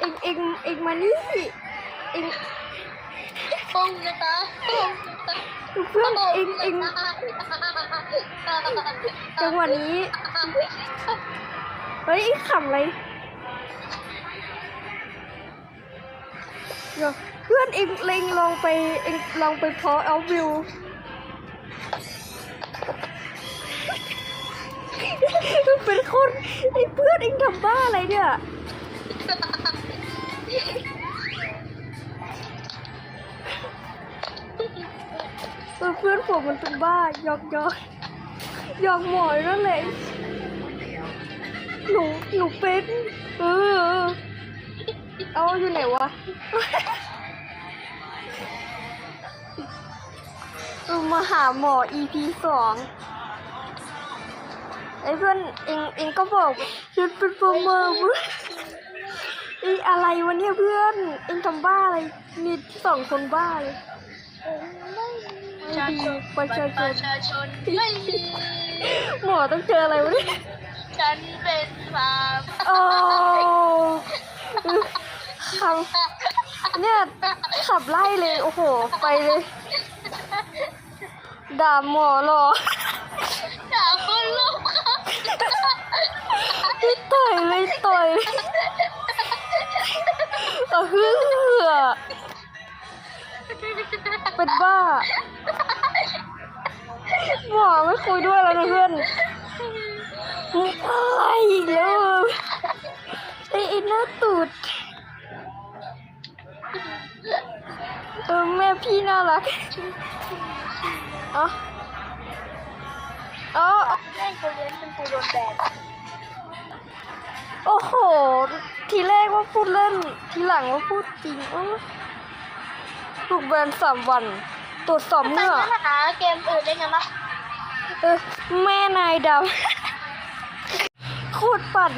เองเองเองมานี่เองปงจะตายปงจะตายเพื่อนเองเองจังหวะนี้เฮ้ยเองขำอะไรเดี๋ยวเพื่อนเองเล็งลองไปเองลองไปเพาะเอาวิวเป็นคนไอ้เพื่อนเองทำบ้าอะไรเนี่ย เพื่อนผมมันเป็นบ้ายอกยอกยอกหมอยนั่นแหละหนูหนูเป็นเออเอาอยู่ไหนวะเออมาหาหมอ EP สองไอ้เพื่อนเองเองก็บอกฉันเป็นโปรเมอร์ อนไอ้อะไรวะเนี่ยเพื่อน เองทำบ้าอะไรมีสองคนบ้าเลยประชาชนประชาชนประชาชนไม่มีหมอต้องเจออะไรวะเนี่ยฉันเป็นฟาร์มโอ้คำเนี่ยขับไล่เลย โอ้โห ไปเลยด่าหมอหรอ เฮือเป็นบ้าหมอไม่คุยด้วยแล้วนะเพื่อนอะไรอีกแล้วไอ้ไอ้หน้าตูดเออแม่พี่น่ารักเอ๋ออ๋อแม่งคนเลี้ยงเป็นปูโดนแบนโอ้โห ทีแรก ว่าพูดเล่น ทีหลังว่าพูดจริงโอ้ถูกแบนสามวัน ตรวจสอบไปเมื่อหาเกมอื่นเล่นกันปะเออ แม่นายดำ โคตรปั่น